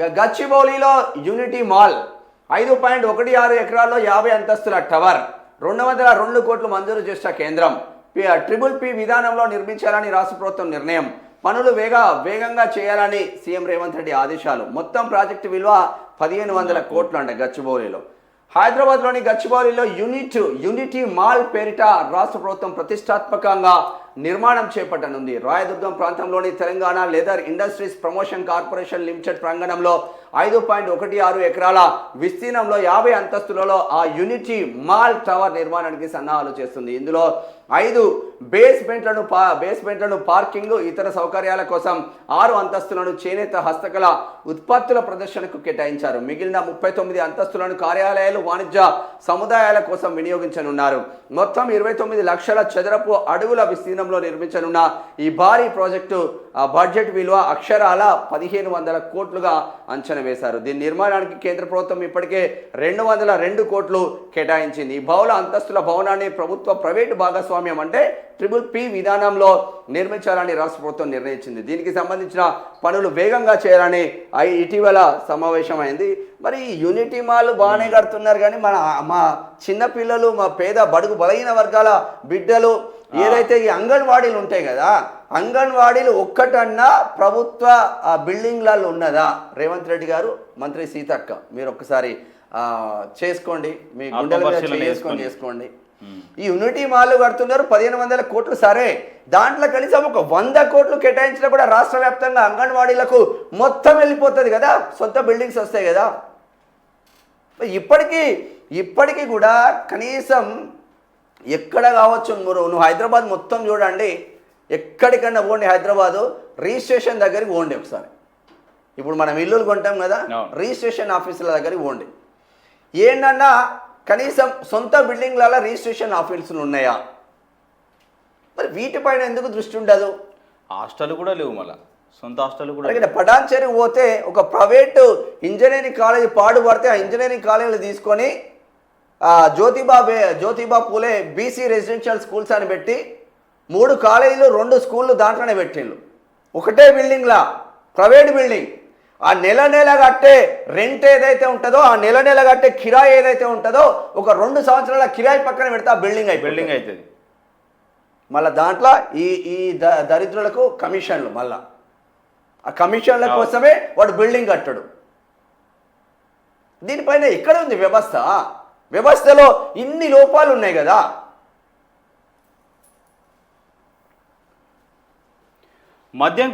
ఇక గచ్చిబౌలిలో unity mall. ఐదు పాయింట్ ఒకటి ఆరు ఎకరాల్లో యాభై అంతస్తుల టవర్. రెండు వందల రెండు కోట్లు మంజూరు చేసిన కేంద్రం. పి- ట్రిపుల్ పి విధానంలో నిర్మించాలని రాష్ట్ర ప్రభుత్వం నిర్ణయం. పనులు వేగ వేగంగా చేయాలని సీఎం రేవంత్ రెడ్డి ఆదేశాలు. మొత్తం ప్రాజెక్టు విలువ పదిహేను వందల కోట్లు అంట గచ్చిబౌలిలో హైదరాబాద్లోని గచ్చిబౌలిలో యూనిట్ యూనిటీ మాల్ పేరిట రాష్ట్ర ప్రభుత్వం ప్రతిష్టాత్మకంగా నిర్మాణం చేపట్టనుంది. రాయదుర్గం ప్రాంతంలోని Telangana leather industries promotion corporation limited ప్రాంగణంలో ఐదు పాయింట్ ఒకటి ఆరు ఎకరాల విస్తీర్ణంలో యాభై అంతస్తులలో ఆ యూనిటీ మాల్ టవర్ నిర్మాణానికి సన్నాహాలు చేస్తుంది. ఇందులో ఐదు బేస్మెంట్లను పా బేస్మెంట్లను పార్కింగ్ ఇతర సౌకర్యాల కోసం ఆరు అంతస్తులను చేనేత హస్తకళ ఉత్పత్తుల ప్రదర్శనకు కేటాయించారు. మిగిలిన ముప్పై తొమ్మిది అంతస్తులను కార్యాలయాలు వాణిజ్య సముదాయాల కోసం వినియోగించనున్నారు. మొత్తం ఇరవై తొమ్మిది లక్షల చదరపు అడుగుల విస్తీర్ణంలో నిర్మించనున్న ఈ భారీ ప్రాజెక్టు ఆ బడ్జెట్ విలువ అక్షరాల పదిహేను వందల కోట్లుగా అంచనా వేశారు. దీని నిర్మాణానికి కేంద్ర ప్రభుత్వం ఇప్పటికే రెండు వందల రెండు కోట్లు కేటాయించింది. ఈ బహుళ అంతస్తుల భవనాన్ని ప్రభుత్వ ప్రైవేటు భాగస్వామ్యం అంటే ట్రిపుల్ పి విధానంలో నిర్మించాలని రాష్ట్ర ప్రభుత్వం నిర్ణయించింది. దీనికి సంబంధించిన పనులు వేగంగా చేయాలని ఇటీవల సమావేశమైంది. మరి ఈ యూనిటీ మాల్ బాగానే కడుతున్నారు కానీ మన మా చిన్న పిల్లలు మా పేద బడుగు బలహీన వర్గాల బిడ్డలు ఏదైతే ఈ అంగన్వాడీలు ఉంటాయి కదా అంగన్వాడీలు ఒక్కటన్నా ప్రభుత్వ బిల్డింగ్లలో ఉన్నదా? రేవంత్ రెడ్డి గారు మంత్రి సీతక్క మీరు ఒక్కసారి ఆ, చేసుకోండి. మీ గుండెల చేసుకొని చేసుకోండి. చేసుకోండి ఈ యూనిటీ మాల్ కడుతున్నారు పదిహేను వందల కోట్లు సరే. దాంట్లో కనీసం ఒక వంద కోట్లు కేటాయించినా కూడా రాష్ట్ర వ్యాప్తంగా అంగన్వాడీలకు మొత్తం వెళ్ళిపోతుంది కదా సొంత బిల్డింగ్స్ వస్తాయి కదా. ఇప్పటికీ ఇప్పటికీ కూడా కనీసం ఎక్కడ కావచ్చు మీరు నువ్వు హైదరాబాద్ మొత్తం చూడండి. ఎక్కడికన్నా పోండి హైదరాబాదు. రిజిస్ట్రేషన్ దగ్గరికి పోండి ఒకసారి. ఇప్పుడు మనం ఇల్లులు కొంటాం కదా. రిజిస్ట్రేషన్ ఆఫీసుల దగ్గరికి పోండి. ఏంటన్నా కనీసం సొంత బిల్డింగ్లలో రిజిస్ట్రేషన్ ఆఫీసులు ఉన్నాయా? మరి వీటిపైన ఎందుకు దృష్టి ఉండదు? హాస్టల్ కూడా లేవు మళ్ళా. సొంత హాస్టల్ కూడా పటాన్చేరి పోతే ఒక ప్రైవేటు ఇంజనీరింగ్ కాలేజ్ పాడుపడితే ఆ ఇంజనీరింగ్ కాలేజీలు తీసుకొని ఆ, Jyotiba Jyotiba Phule BC residential schools అని పెట్టి మూడు కాలేజీలు రెండు స్కూళ్ళు దాంట్లోనే పెట్టిండ్రు. ఒకటే బిల్డింగ్లా ప్రైవేట్ బిల్డింగ్. ఆ నెల నెల కట్టే రెంట్ ఏదైతే ఉంటుందో ఆ నెల నెల కట్టే కిరాయి ఏదైతే ఉంటుందో ఒక రెండు సంవత్సరాల కిరాయి పక్కన పెడితే ఆ బిల్డింగ్ అయిపోయింది బిల్డింగ్ అవుతుంది మళ్ళీ దాంట్లో ఈ ఈ ద- దరిద్రులకు కమిషన్లు మళ్ళా. ఆ కమిషన్ల. కోసమే వాడు బిల్డింగ్ కట్టడు. దీనిపైన ఎక్కడ ఉంది వ్యవస్థ? వ్యవస్థలో ఇన్ని లోపాలు ఉన్నాయి కదా. మద్యం